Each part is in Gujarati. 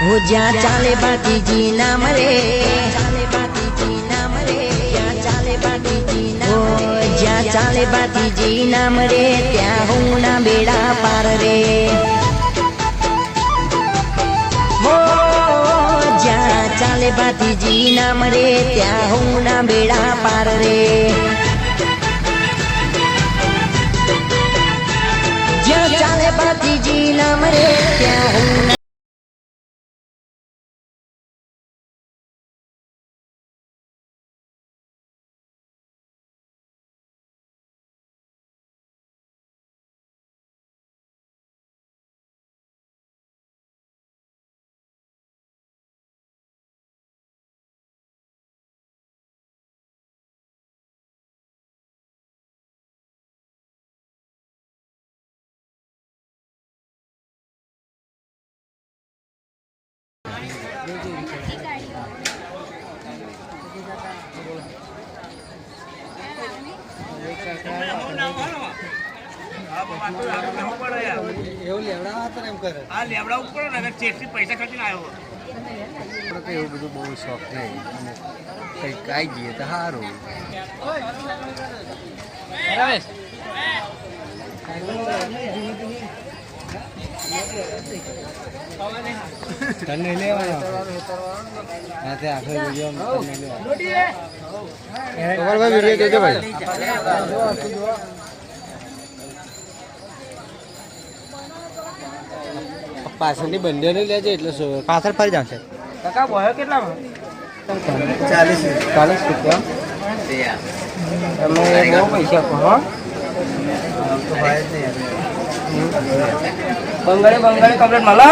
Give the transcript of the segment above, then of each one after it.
હું જ્યાં ચાલે બાતીજી નામ રે ચાલે બાતીજી નામ રે જ્યાં ચાલે બાતીજી નામ રે જ્યાં ચાલે બાતીજી નામ રે ત્યાં હું ના બેડા પાર રે હો જ્યાં ચાલે બાતીજી નામ રે ત્યાં હું ના બેડા પાર રે જ્યાં ચાલે બાતીજી નામ રે ત્યાં હું ના એવું લેવડાવા ને એમ કરે આ લેવડા ઉપર ને ચેટલી એવું બધું બહુ શોખ નહીં અને કંઈક આવી જઈએ તો સારું તને લેવાનો સાથે આખો વીડિયો તને લેવાનો ભાઈ વીડિયો જોજો ભાઈ. પાછળની બંને લેજે એટલે પાછળ ફરી જશે કાકા બોયો કેટલામાં ચાલીસ. ચાલીસ રૂપિયા. તમે બહુ પૈસા કહો હો. બંગડે બંગડે કમ્પ્લેટ મળે.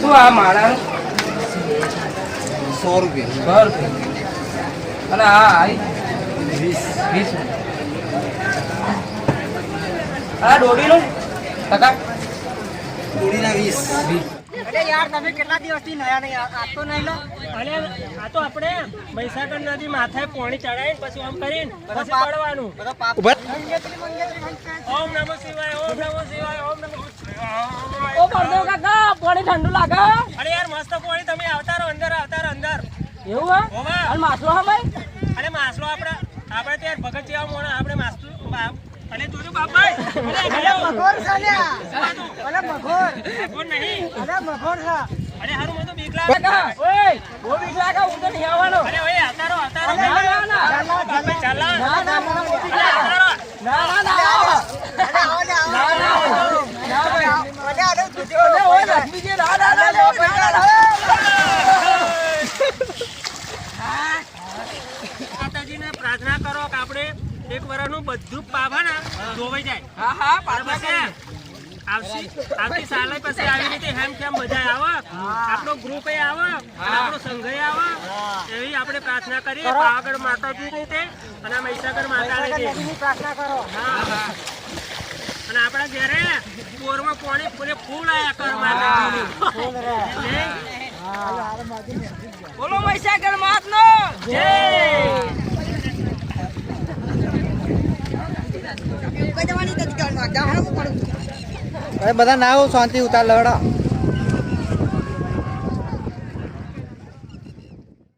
શું આ મારા સો રૂપિયા. સો રૂપિયા. અને આ વીસ. વીસ આ દોડીનું? ટકા? દોડીના વીસ. વીસ. અરે યાર તમે કેટલા દિવસથી નયા નહીં? આ આ નહીં લો. અને આ તો આપણે મહીસાગર નદી માથે પોણી ચડાવીને પછી આમ કરીને પછી પડવાનું. ઓમ નમો શિવાય ઓમ નમો શિવાય ઓમ નમઃ ઓ બળદેવ કાકા પાણી ઠંડુ લાગે. અરે યાર મસ્ત પાણી તમે આવતા રહો અંદર આવતા રહો અંદર. એવું હા? અને માસલો હા ભાઈ? અરે માસલો આપણે આપણે ત્યાં ભગત જેવા મોણા આપણે માસલો અને જોજો બાપભાઈ અરે અરે મગોર છે. અરે મગોર કોણ નહીં અરે મગોર છે અરે હારું મને તો બીક લાગે ઓય બહુ બીક લાગે હું તો નહીં આવવાનો અરે ઓય આવતા રહો ના, ના, ના. બાપભાઈ ચાલા ના ના મને બહુ બીક લાગે. ના ના ના ના ના. ના ના આવો. ના ભાઈ. અરે ઓય લક્ષ્મીજી ના ના ના ના, ના, ના. માતાજીને પ્રાર્થના કરો કે આપણે એક વર્ષનું બધું પાવા ના ધોવાઈ જાય. હા હા પાછા પછી આવતી આવતી સાલે પછી આવી રીતે હેમ કેમ બધા આવે. આપણો ગ્રુપ એ આવે આપણો સંઘ આવે. એવી આપણે પ્રાર્થના કરીએ. પાવાગઢ માતાજી રીતે અને મહીસાગર માતા રીતે. નદીની પ્રાર્થના કરો. અને આપણા ઘરે પોરમાં પાણી ફૂલે ફૂલ આયા કર માતાજી. બોલો મહીસાગર માતનો જય અરે બધા ના આવો શાંતિ ઉતાર લવડા.